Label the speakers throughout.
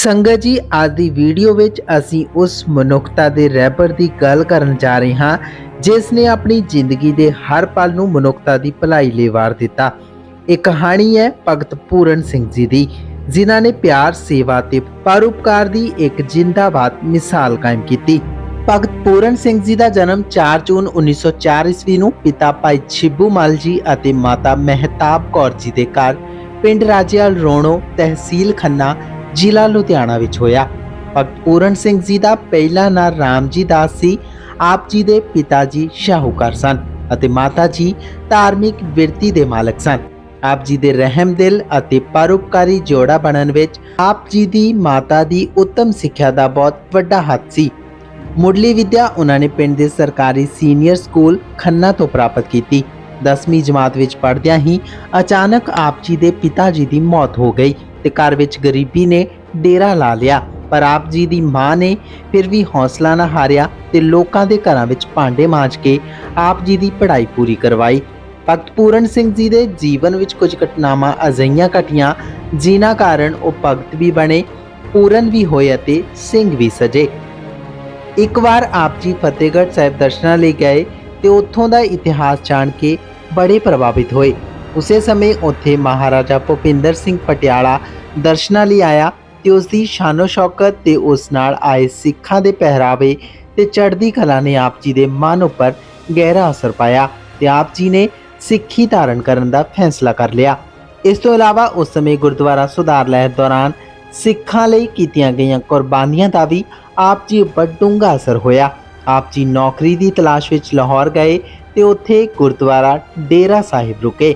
Speaker 1: ਸੰਗਤ ਜੀ, ਅੱਜ ਦੀ ਵੀਡੀਓ ਵਿੱਚ ਅਸੀਂ ਉਸ ਮਨੁੱਖਤਾ ਦੇ ਰਹਿਬਰ ਦੀ ਗੱਲ ਕਰਨ ਜਾ ਰਹੇ ਹਾਂ, ਜਿਸ ਨੇ ਆਪਣੀ ਜ਼ਿੰਦਗੀ ਦੇ ਹਰ ਪਲ ਨੂੰ ਮਨੁੱਖਤਾ ਦੀ ਭਲਾਈ ਲਈ ਵਾਰ ਦਿੱਤਾ। ਇਹ ਕਹਾਣੀ ਹੈ ਭਗਤ ਪੂਰਨ ਸਿੰਘ ਜੀ ਦੀ, ਜਿਨ੍ਹਾਂ ਨੇ ਪਿਆਰ, ਸੇਵਾ ਤੇ ਪਰਉਪਕਾਰ ਦੀ ਇੱਕ ਜਿੰਦਾਬਾਦ ਮਿਸਾਲ ਕਾਇਮ ਕੀਤੀ। ਭਗਤ ਪੂਰਨ ਸਿੰਘ ਜੀ ਦਾ ਜਨਮ 4 ਜੂਨ 1904 ਈਸਵੀ ਨੂੰ ਪਿਤਾ ਭਾਈ ਛਿੱਬੂ ਮਲ ਜੀ ਅਤੇ ਮਾਤਾ ਮਹਿਤਾਬ ਕੌਰ ਜੀ ਦੇ ਘਰ, ਪਿੰਡ ਰਾਜੇਵਾਲ ਰੋਣੋ ਤਹਿਸੀਲ ਖੰਨਾ ਜ਼ਿਲ੍ਹਾ ਲੁਧਿਆਣਾ ਵਿੱਚ ਹੋਇਆ। ਭਗਤ ਪੂਰਨ ਸਿੰਘ ਜੀ ਦਾ ਪਹਿਲਾ ਨਾਂ ਰਾਮਜੀ ਦਾਸ ਸੀ। ਆਪ ਜੀ ਦੇ ਪਿਤਾ ਜੀ ਸ਼ਾਹੂਕਾਰ ਸਨ ਅਤੇ ਮਾਤਾ ਜੀ ਧਾਰਮਿਕ ਵਿਰਤੀ ਦੇ ਮਾਲਕ ਸਨ। ਆਪ ਜੀ ਦੇ ਰਹਿਮ ਦਿਲ ਅਤੇ ਪਰਉਪਕਾਰੀ ਜੋੜਾ ਬਣਨ ਵਿੱਚ ਆਪ ਜੀ ਦੀ ਮਾਤਾ ਦੀ ਉੱਤਮ ਸਿੱਖਿਆ ਦਾ ਬਹੁਤ ਵੱਡਾ ਹੱਥ ਸੀ। ਮੁੱਢਲੀ ਵਿੱਦਿਆ ਉਹਨਾਂ ਨੇ ਪਿੰਡ ਦੇ ਸਰਕਾਰੀ ਸੀਨੀਅਰ ਸਕੂਲ ਖੰਨਾ ਤੋਂ ਪ੍ਰਾਪਤ ਕੀਤੀ। 10ਵੀਂ ਜਮਾਤ ਵਿੱਚ ਪੜ੍ਹਦਿਆਂ ਹੀ ਅਚਾਨਕ ਆਪ ਜੀ ਦੇ ਪਿਤਾ ਜੀ ਦੀ ਮੌਤ ਹੋ ਗਈ। ਤੇ ਘਰ ਵਿੱਚ ਗਰੀਬੀ ਨੇ ਡੇਰਾ ਲਾ ਲਿਆ, ਪਰ ਆਪ ਜੀ ਦੀ ਮਾਂ ਨੇ ਫਿਰ ਵੀ ਹੌਸਲਾ ਨਾ ਹਾਰਿਆ ਤੇ ਲੋਕਾਂ ਦੇ ਘਰਾਂ ਵਿੱਚ ਭਾਂਡੇ ਮਾਂਜ ਕੇ ਆਪ ਜੀ ਦੀ ਪੜ੍ਹਾਈ ਪੂਰੀ ਕਰਵਾਈ। ਭਗਤ ਪੂਰਨ ਸਿੰਘ ਜੀ ਦੇ ਜੀਵਨ ਵਿੱਚ ਕੁਝ ਘਟਨਾਵਾਂ ਅਜਈਆਂ ਘਟੀਆਂ, ਜਿਨ੍ਹਾਂ ਕਾਰਨ ਉਹ ਭਗਤ ਵੀ ਬਣੇ, ਪੂਰਨ ਵੀ ਹੋਏ ਅਤੇ ਸਿੰਘ ਵੀ ਸਜੇ। ਇੱਕ ਵਾਰ ਆਪ ਜੀ ਫਤਿਹਗੜ੍ਹ ਸਾਹਿਬ ਦਰਸ਼ਨਾਂ ਲਈ ਗਏ ਤੇ ਉੱਥੋਂ ਦਾ ਇਤਿਹਾਸ ਜਾਣ ਕੇ ਬੜੇ ਪ੍ਰਭਾਵਿਤ ਹੋਏ। ਉਸੇ ਸਮੇਂ ਉੱਥੇ ਮਹਾਰਾਜਾ ਭੁਪਿੰਦਰ ਸਿੰਘ ਪਟਿਆਲਾ ਦਰਸ਼ਨਾਂ ਲਈ ਆਇਆ ਤੇ ਉਸ ਦੀ ਸ਼ਾਨੋ ਸ਼ੌਕਤ ਤੇ ਉਸ ਨਾਲ ਆਏ ਸਿੱਖਾਂ ਦੇ ਪਹਿਰਾਵੇ ਤੇ ਚੜ੍ਹਦੀ ਕਲਾ ਨੇ ਆਪ ਜੀ ਦੇ ਮਨ ਉੱਪਰ ਗਹਿਰਾ ਅਸਰ ਪਾਇਆ ਤੇ ਆਪ ਜੀ ਨੇ ਸਿੱਖੀ ਧਾਰਨ ਕਰਨ ਦਾ ਫੈਸਲਾ ਕਰ ਲਿਆ। ਇਸ ਤੋਂ ਇਲਾਵਾ ਉਸ ਸਮੇਂ ਗੁਰਦੁਆਰਾ ਸੁਧਾਰ ਲਹਿਰ ਦੌਰਾਨ ਸਿੱਖਾਂ ਲਈ ਕੀਤੀਆਂ ਗਈਆਂ ਕੁਰਬਾਨੀਆਂ ਦਾ ਵੀ ਆਪ ਜੀ ਉੱਪਰ ਡੂੰਘਾ ਅਸਰ ਹੋਇਆ। ਆਪ ਜੀ ਨੌਕਰੀ ਦੀ ਤਲਾਸ਼ ਵਿੱਚ ਲਾਹੌਰ ਗਏ ਤੇ ਉੱਥੇ ਗੁਰਦੁਆਰਾ ਡੇਰਾ ਸਾਹਿਬ ਰੁਕੇ।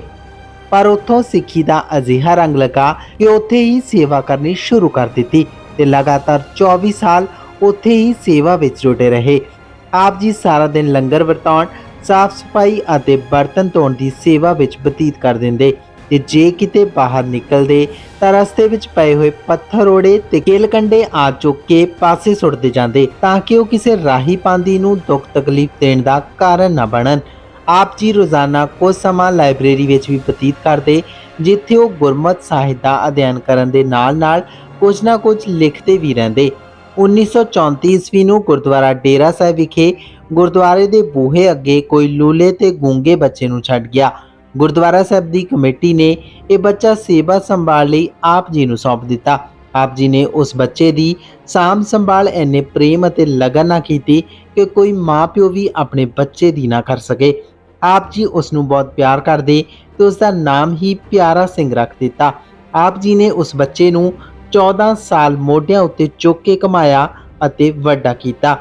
Speaker 1: ਪਰ ਉੱਥੋਂ ਸਿੱਖੀ ਦਾ ਅਜਿਹਾ ਰੰਗ ਲਗਾ ਕਿ ਉੱਥੇ ਹੀ ਸੇਵਾ ਕਰਨੀ ਸ਼ੁਰੂ ਕਰ ਦਿੱਤੀ ਤੇ ਲਗਾਤਾਰ 24 ਸਾਲ ਉੱਥੇ ਹੀ ਸੇਵਾ ਵਿੱਚ ਜੁਟੇ ਰਹੇ। ਆਪ ਜੀ ਸਾਰਾ ਦਿਨ ਲੰਗਰ ਵਰਤਾਉਣ, ਸਾਫ਼ ਸਫ਼ਾਈ ਅਤੇ ਬਰਤਨ ਧੋਣ ਦੀ ਸੇਵਾ ਵਿੱਚ ਬਤੀਤ ਕਰ ਦਿੰਦੇ ਤੇ ਜੇ ਕਿਤੇ ਬਾਹਰ ਨਿਕਲਦੇ ਤਾਂ ਰਸਤੇ ਵਿੱਚ ਪਏ ਹੋਏ ਪੱਥਰ ਓੜੇ ਤੇ ਕੇਲ ਕੰਡੇ ਆ ਚੁੱਕ ਕੇ ਪਾਸੇ ਸੁੱਟਦੇ ਜਾਂਦੇ ਤਾਂ ਕਿ ਉਹ ਕਿਸੇ ਰਾਹੀ ਪਾਂਦੀ ਨੂੰ ਦੁੱਖ ਤਕਲੀਫ ਦੇਣ ਦਾ ਕਾਰਨ ਨਾ ਬਣਨ। ਆਪ ਜੀ ਰੋਜ਼ਾਨਾ ਕੁਝ ਸਮਾਂ ਲਾਇਬ੍ਰੇਰੀ ਵਿੱਚ ਵੀ ਬਤੀਤ ਕਰਦੇ, ਜਿੱਥੇ ਉਹ ਗੁਰਮਤ ਸਾਹਿਤ ਦਾ ਅਧਿਐਨ ਕਰਨ ਦੇ ਨਾਲ-ਨਾਲ ਕੁਝ ਨਾ ਕੁਝ ਲਿਖਦੇ ਵੀ ਰਹਿੰਦੇ। 1934 ਈਸਵੀ ਨੂੰ ਗੁਰਦੁਆਰਾ ਡੇਰਾ ਸਾਹਿਬ ਵਿਖੇ ਗੁਰਦੁਆਰੇ ਦੇ ਬੂਹੇ ਅੱਗੇ ਕੋਈ ਲੂਲੇ ਤੇ ਗੂੰਗੇ ਬੱਚੇ ਨੂੰ ਛੱਡ ਗਿਆ। ਗੁਰਦੁਆਰਾ ਸਾਹਿਬ ਦੀ ਕਮੇਟੀ ਨੇ ਇਹ ਬੱਚਾ ਸੇਵਾ ਸੰਭਾਲ ਲਈ ਆਪ ਜੀ ਨੂੰ ਸੌਂਪ ਦਿੱਤਾ। ਆਪ ਜੀ ਨੇ ਉਸ ਬੱਚੇ ਦੀ ਸਾਂਭ ਸੰਭਾਲ ਇੰਨੇ ਪ੍ਰੇਮ ਅਤੇ ਲਗਨ ਨਾਲ ਕੀਤੀ ਕਿ ਕੋਈ ਮਾਪਿਓ ਵੀ ਆਪਣੇ ਬੱਚੇ ਦੀ ਨਾ ਕਰ ਸਕੇ। ਆਪ ਜੀ ਉਸ ਨੂੰ ਬਹੁਤ ਪਿਆਰ ਕਰਦੇ ਤੇ ਉਸ ਦਾ ਨਾਮ ਹੀ ਪਿਆਰਾ ਸਿੰਘ ਰੱਖ ਦਿੱਤਾ। ਆਪ ਜੀ ਨੇ ਉਸ ਬੱਚੇ ਨੂੰ 14 ਸਾਲ ਮੋਢਿਆਂ ਉੱਤੇ ਚੁੱਕ ਕੇ ਕਮਾਇਆ ਅਤੇ ਵੱਡਾ ਕੀਤਾ।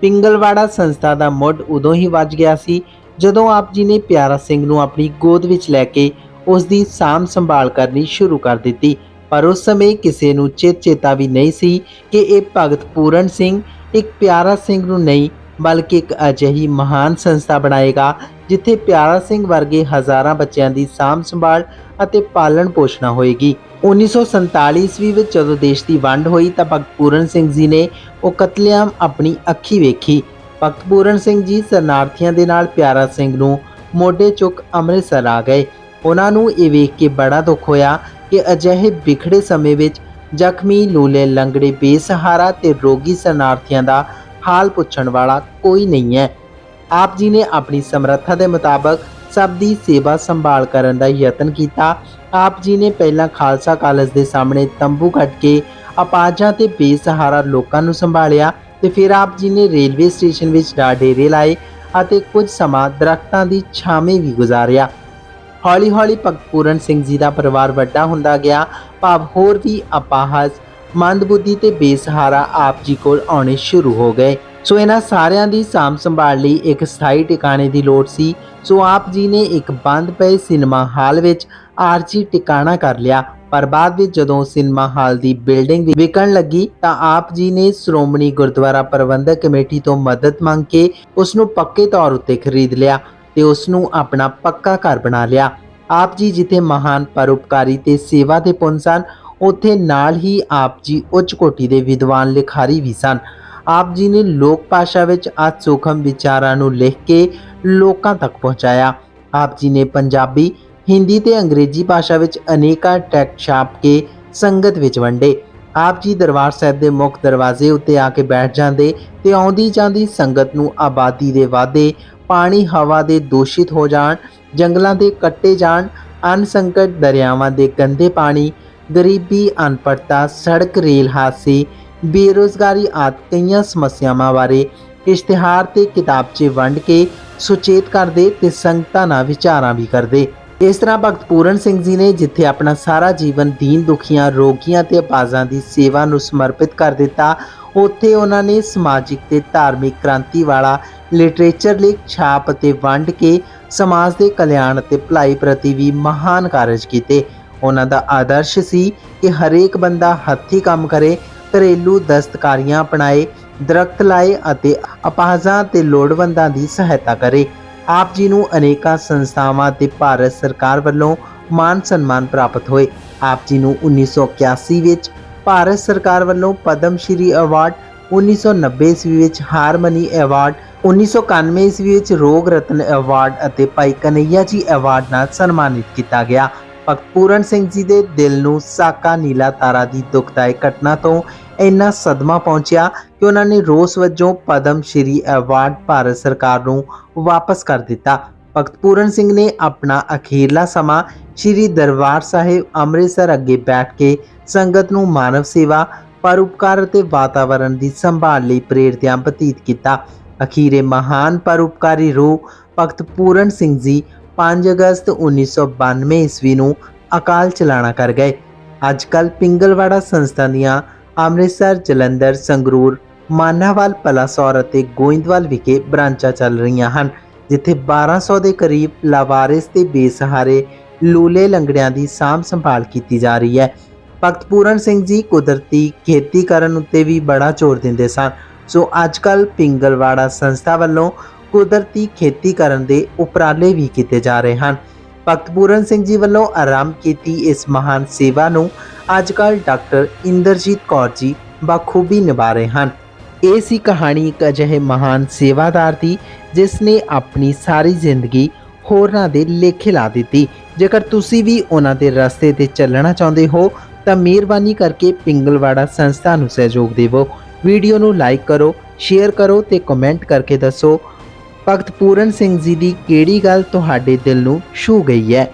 Speaker 1: ਪਿੰਗਲਵਾੜਾ ਸੰਸਥਾ ਦਾ ਮੁੱਢ ਉਦੋਂ ਹੀ ਵੱਜ ਗਿਆ ਸੀ, ਜਦੋਂ ਆਪ ਜੀ ਨੇ ਪਿਆਰਾ ਸਿੰਘ ਨੂੰ ਆਪਣੀ ਗੋਦ ਵਿੱਚ ਲੈ ਕੇ ਉਸ ਦੀ ਸਾਂਭ ਸੰਭਾਲ ਕਰਨੀ ਸ਼ੁਰੂ ਕਰ ਦਿੱਤੀ। ਪਰ ਉਸ ਸਮੇਂ ਕਿਸੇ ਨੂੰ ਚੇਤ ਚੇਤਾ ਵੀ ਨਹੀਂ ਸੀ ਕਿ ਇਹ ਭਗਤ ਪੂਰਨ ਸਿੰਘ, ਇੱਕ ਪਿਆਰਾ ਸਿੰਘ ਨੂੰ ਨਹੀਂ ਬਲਕਿ ਇੱਕ ਅਜਿਹੀ ਮਹਾਨ ਸੰਸਥਾ ਬਣਾਏਗਾ, ਜਿੱਥੇ ਪਿਆਰਾ ਸਿੰਘ ਵਰਗੇ ਹਜ਼ਾਰਾਂ ਬੱਚਿਆਂ ਦੀ ਸਾਂਭ ਸੰਭਾਲ ਅਤੇ ਪਾਲਣ ਪੋਸ਼ਣਾ ਹੋਏਗੀ। 1947 ਈਸਵੀ ਵਿੱਚ ਜਦੋਂ ਦੇਸ਼ ਦੀ ਵੰਡ ਹੋਈ ਤਾਂ ਭਗਤ ਪੂਰਨ ਸਿੰਘ ਜੀ ਨੇ ਉਹ ਕਤਲੇਆਮ ਆਪਣੀ ਅੱਖੀ ਵੇਖੀ। ਭਗਤ ਪੂਰਨ ਸਿੰਘ ਜੀ ਸਰਨਾਰਥੀਆਂ ਦੇ ਨਾਲ ਪਿਆਰਾ ਸਿੰਘ ਨੂੰ ਮੋਢੇ ਚੁੱਕ ਅੰਮ੍ਰਿਤਸਰ ਆ ਗਏ। ਉਹਨਾਂ ਨੂੰ ਇਹ ਵੇਖ ਕੇ ਬੜਾ ਦੁੱਖ ਹੋਇਆ ਕਿ ਅਜਿਹੇ ਵਿਖੜੇ ਸਮੇਂ ਵਿੱਚ ਜ਼ਖਮੀ ਲੂਲੇ ਲੰਗੜੇ ਬੇਸਹਾਰਾ ਤੇ ਰੋਗੀ ਸਰਨਾਰਥੀਆਂ ਦਾ ਹਾਲ ਪੁੱਛਣ ਵਾਲਾ ਕੋਈ ਨਹੀਂ ਹੈ। ਆਪ ਜੀ ਨੇ ਆਪਣੀ ਸਮਰੱਥਾ ਦੇ ਮੁਤਾਬਕ ਸਭ ਦੀ ਸੇਵਾ ਸੰਭਾਲ ਕਰਨ ਦਾ ਯਤਨ ਕੀਤਾ। ਆਪ ਜੀ ਨੇ ਪਹਿਲਾਂ ਖਾਲਸਾ ਕਾਲਜ ਦੇ ਸਾਹਮਣੇ ਤੰਬੂ ਕੱਟ ਕੇ ਅਪਾਜਾਂ ਤੇ ਬੇਸਹਾਰਾ ਲੋਕਾਂ ਨੂੰ ਸੰਭਾਲਿਆ ਤੇ ਫਿਰ ਆਪ ਜੀ ਨੇ ਰੇਲਵੇ ਸਟੇਸ਼ਨ ਵਿੱਚ ਡਾ ਡੇਰੇ ਲਾਏ ਅਤੇ ਕੁਝ ਸਮਾਂ ਦਰਖਤਾਂ ਦੀ ਛਾਵੇਂ ਵੀ ਗੁਜ਼ਾਰਿਆ। ਹੌਲੀ-ਹੌਲੀ ਭਗਤ ਪੂਰਨ ਸਿੰਘ ਜੀ ਦਾ ਪਰਿਵਾਰ ਵੱਡਾ ਹੁੰਦਾ ਗਿਆ। ਭਾਵ ਹੋਰ ਵੀ ਅਪਾਹਜ ਮੰਦਬੁੱਧੀ ਤੇ ਬੇਸਹਾਰਾ ਆਪ ਜੀ ਕੋਲ ਆਉਣੇ ਸ਼ੁਰੂ ਹੋ ਗਏ। ਸੋ ਇਹਨਾਂ ਸਾਰਿਆਂ ਦੀ ਸਾਂਭ ਸੰਭਾਲ ਲਈ ਇੱਕ ਸਥਾਈ ਟਿਕਾਣੇ ਦੀ ਲੋੜ ਸੀ। ਸੋ ਆਪ ਜੀ ਨੇ ਇੱਕ ਬੰਦ ਪਏ ਸਿਨੇਮਾ ਹਾਲ ਵਿੱਚ ਆਰਜੀ ਟਿਕਾਣਾ ਕਰ ਲਿਆ। ਪਰ ਬਾਅਦ ਵਿੱਚ ਜਦੋਂ ਸਿਨੇਮਾ ਹਾਲ ਦੀ ਬਿਲਡਿੰਗ ਵਿਕਣ ਲੱਗੀ ਤਾਂ ਆਪ ਜੀ ਨੇ ਸ਼੍ਰੋਮਣੀ ਗੁਰਦੁਆਰਾ ਪ੍ਰਬੰਧਕ ਕਮੇਟੀ ਤੋਂ ਮਦਦ ਮੰਗ ਕੇ ਉਸ ਨੂੰ ਪੱਕੇ ਤੌਰ ਉੱਤੇ ਖਰੀਦ ਲਿਆ ਤੇ ਉਸ ਨੂੰ ਆਪਣਾ ਪੱਕਾ ਘਰ ਬਣਾ ਲਿਆ। ਆਪ ਜੀ ਜਿੱਥੇ ਮਹਾਨ ਪਰਉਪਕਾਰੀ ਤੇ ਸੇਵਾ ਦੇ ਪੁੰਨ ਸਨ ਉੱਥੇ ਨਾਲ ਹੀ ਆਪ ਜੀ ਉੱਚ ਕੋਟੀ ਦੇ ਵਿਦਵਾਨ ਲਿਖਾਰੀ ਵੀ ਸਨ। ਆਪ ਜੀ ਨੇ ਲੋਕ ਭਾਸ਼ਾ ਵਿੱਚ ਅਤ ਸੂਖਮ ਵਿਚਾਰਾਂ ਨੂੰ ਲਿਖ ਕੇ ਲੋਕਾਂ ਤੱਕ ਪਹੁੰਚਾਇਆ। ਆਪ ਜੀ ਨੇ ਪੰਜਾਬੀ, ਹਿੰਦੀ ਤੇ ਅੰਗਰੇਜ਼ੀ ਭਾਸ਼ਾ ਵਿੱਚ ਅਨੇਕਾਂ ਟੈਕਸਟ ਛਾਪ ਕੇ ਸੰਗਤ ਵਿੱਚ ਵੰਡੇ। ਆਪ ਜੀ ਦਰਬਾਰ ਸਾਹਿਬ ਦੇ ਮੁੱਖ ਦਰਵਾਜ਼ੇ ਉੱਤੇ ਆ ਕੇ ਬੈਠ ਜਾਂਦੇ ਤੇ ਆਉਂਦੀ ਜਾਂਦੀ ਸੰਗਤ ਨੂੰ ਆਬਾਦੀ ਦੇ ਵਾਧੇ, ਪਾਣੀ, ਹਵਾ ਦੇ ਦੂਸ਼ਿਤ ਹੋ ਜਾਣ, ਜੰਗਲਾਂ ਦੇ ਕੱਟੇ ਜਾਣ ਅਨਸੰਕਟ ਦਰਿਆਵਾਂ ਦੇ ਗੰਦੇ ਪਾਣੀ ਗਰੀਬੀ ਅਨਪੜਤਾ ਸੜਕ, ਰੇਲ ਹਾਦਸੇ, ਬੇਰੋਜ਼ਗਾਰੀ ਆਦਿ ਕਈਆਂ ਸਮੱਸਿਆਵਾਂ ਬਾਰੇ ਇਸ਼ਤਿਹਾਰ ਤੇ ਕਿਤਾਬਚੇ ਵੰਡ ਕੇ ਸੁਚੇਤ ਕਰਦੇ ਤੇ ਸੰਗਤਾਂ ਨਾਲ ਵਿਚਾਰਾਂ ਵੀ ਕਰਦੇ। ਇਸ ਤਰ੍ਹਾਂ ਭਗਤ ਪੂਰਨ ਸਿੰਘ ਜੀ ਨੇ ਜਿੱਥੇ ਆਪਣਾ ਸਾਰਾ ਜੀਵਨ ਦੀਨ ਦੁਖੀਆਂ, ਰੋਗੀਆਂ ਤੇ ਅਪਾਜ਼ਾਂ ਦੀ ਸੇਵਾ ਨੂੰ ਸਮਰਪਿਤ ਕਰ ਦਿੱਤਾ, ਉੱਥੇ ਉਹਨਾਂ ਨੇ ਸਮਾਜਿਕ ਤੇ ਧਾਰਮਿਕ ਕ੍ਰਾਂਤੀ ਵਾਲਾ ਲਿਟਰੇਚਰ ਲਿਖ ਛਾਪ ਅਤੇ ਵੰਡ ਕੇ ਸਮਾਜ ਦੇ ਕਲਿਆਣ ਅਤੇ ਭਲਾਈ ਪ੍ਰਤੀ ਵੀ ਮਹਾਨ ਕਾਰਜ ਕੀਤੇ। ਉਹਨਾਂ ਦਾ ਆਦਰਸ਼ ਸੀ ਕਿ ਹਰੇਕ ਬੰਦਾ ਹੱਥੀਂ ਕੰਮ ਕਰੇ, ਘਰੇਲੂ ਦਸਤਕਾਰੀਆਂ ਅਪਣਾਏ, ਦਰਖਤ ਲਾਏ ਅਤੇ ਅਪਾਹਜਾਂ ਤੇ ਲੋੜਵੰਦਾਂ ਦੀ ਸਹਾਇਤਾ ਕਰੇ। ਆਪ ਜੀ ਨੂੰ ਅਨੇਕਾਂ ਸੰਸਥਾਵਾਂ ਤੇ ਭਾਰਤ ਸਰਕਾਰ ਵੱਲੋਂ ਮਾਨ ਸਨਮਾਨ ਪ੍ਰਾਪਤ ਹੋਏ। ਆਪ ਜੀ ਨੂੰ 1981 ਵਿੱਚ ਭਾਰਤ ਸਰਕਾਰ ਵੱਲੋਂ ਪਦਮ ਸ਼੍ਰੀ ਅਵਾਰਡ 1990 ਈਸਵੀ ਵਿੱਚ ਹਾਰਮਨੀ ਅਵਾਰਡ 1991 ਈਸਵੀ ਵਿੱਚ ਰੋਗ ਰਤਨ ਅਵਾਰਡ ਅਤੇ ਭਾਈ ਕਨਈਆ ਜੀ ਅਵਾਰਡ ਨਾਲ ਸਨਮਾਨਿਤ ਕੀਤਾ ਗਿਆ। ਭਗਤ ਪੂਰਨ ਸਿੰਘ ਜੀ ਦੇ ਦਿਲ ਨੂੰ ਸਾਕਾ ਨੀਲਾ ਤਾਰਾ ਦੀ ਦੁਖਦਾਇਕ ਘਟਨਾ ਤੋਂ ਇੰਨਾ ਸਦਮਾ ਪਹੁੰਚਿਆ ਕਿ ਉਹਨਾਂ ਨੇ ਰੋਸ ਵਜੋਂ ਪਦਮ ਸ਼੍ਰੀ ਅਵਾਰਡ ਭਾਰਤ ਸਰਕਾਰ ਨੂੰ ਵਾਪਸ ਕਰ ਦਿੱਤਾ। ਭਗਤ ਪੂਰਨ ਸਿੰਘ ਨੇ ਆਪਣਾ ਅਖੀਰਲਾ ਸਮਾਂ ਸ਼੍ਰੀ ਦਰਬਾਰ ਸਾਹਿਬ ਅੰਮ੍ਰਿਤਸਰ ਅੱਗੇ ਬੈਠ ਕੇ ਸੰਗਤ ਨੂੰ ਮਾਨਵ ਸੇਵਾ, ਪਰਉਪਕਾਰ ਅਤੇ ਵਾਤਾਵਰਣ ਦੀ ਸੰਭਾਲ ਲਈ ਪ੍ਰੇਰਦਿਆਂ ਬਤੀਤ ਕੀਤਾ। ਅਖੀਰੇ ਮਹਾਨ ਪਰਉਪਕਾਰੀ ਰੂਹ ਭਗਤ ਪੂਰਨ ਸਿੰਘ ਜੀ 5 ਅਗਸਤ 1992 ਈਸਵੀ ਨੂੰ ਅਕਾਲ ਚਲਾਣਾ ਕਰ ਗਏ। ਅੱਜ ਕੱਲ ਪਿੰਗਲਵਾੜਾ ਸੰਸਥਾ ਦੀਆਂ ਅੰਮ੍ਰਿਤਸਰ, ਜਲੰਧਰ, ਸੰਗਰੂਰ, ਮਾਨਾਵਾਲ, ਪਲਾਸੌਰ ਅਤੇ ਗੋਇੰਦਵਾਲ ਵਿਖੇ ਬ੍ਰਾਂਚਾਂ ਚੱਲ ਰਹੀਆਂ ਹਨ, ਜਿੱਥੇ 1200 ਦੇ ਕਰੀਬ ਲਾਵਾਰਿਸ ਤੇ ਬੇਸਹਾਰੇ ਲੂਲੇ ਲੰਗੜਿਆਂ ਦੀ ਸਾਂਭ ਸੰਭਾਲ ਕੀਤੀ ਜਾ ਰਹੀ ਹੈ। ਭਗਤ ਪੂਰਨ ਸਿੰਘ ਜੀ ਕੁਦਰਤੀ ਖੇਤੀ ਕਰਨ ਉੱਤੇ ਵੀ ਬੜਾ ਜ਼ੋਰ ਦਿੰਦੇ ਸਨ। ਸੋ ਅੱਜ ਕੱਲ ਪਿੰਗਲਵਾੜਾ ਸੰਸਥਾ ਵੱਲੋਂ ਕੁਦਰਤੀ ਖੇਤੀ ਕਰਨ ਦੇ ਉਪਰਾਲੇ ਵੀ ਕੀਤੇ ਜਾ ਰਹੇ ਹਨ। ਭਗਤ ਪੂਰਨ ਸਿੰਘ ਜੀ ਵੱਲੋਂ ਆਰੰਭ ਕੀਤੀ ਇਸ ਮਹਾਨ ਸੇਵਾ ਨੂੰ ਅੱਜ ਕੱਲ ਡਾਕਟਰ ਇੰਦਰਜੀਤ ਕੌਰ ਜੀ ਬਖੂਬੀ ਨਿਭਾ ਰਹੇ ਹਨ। ਇਹ ਸੀ ਕਹਾਣੀ ਇੱਕ ਅਜਿਹੇ ਮਹਾਨ ਸੇਵਾਦਾਰ ਦੀ, ਜਿਸ ਨੇ ਆਪਣੀ ਸਾਰੀ ਜ਼ਿੰਦਗੀ ਹੋਰਨਾਂ ਦੇ ਲੇਖੇ ਲਾ ਦਿੱਤੀ। ਜੇਕਰ ਤੁਸੀਂ ਵੀ ਉਹਨਾਂ ਦੇ ਰਸਤੇ ਤੇ ਚੱਲਣਾ ਚਾਹੁੰਦੇ ਹੋ, ਤਾਂ ਮਿਹਰਬਾਨੀ ਕਰਕੇ ਪਿੰਗਲਵਾੜਾ ਸੰਸਥਾ ਨੂੰ ਸਹਿਯੋਗ ਦੇਵੋ। ਵੀਡੀਓ ਨੂੰ ਲਾਈਕ ਕਰੋ, ਸ਼ੇਅਰ ਕਰੋ ਤੇ ਕਮੈਂਟ ਕਰਕੇ ਦੱਸੋ। ਭਗਤ ਪੂਰਨ ਸਿੰਘ ਜੀ ਦੀ ਕਿਹੜੀ ਗੱਲ ਤੁਹਾਡੇ ਦਿਲ ਨੂੰ ਛੂ ਗਈ ਹੈ?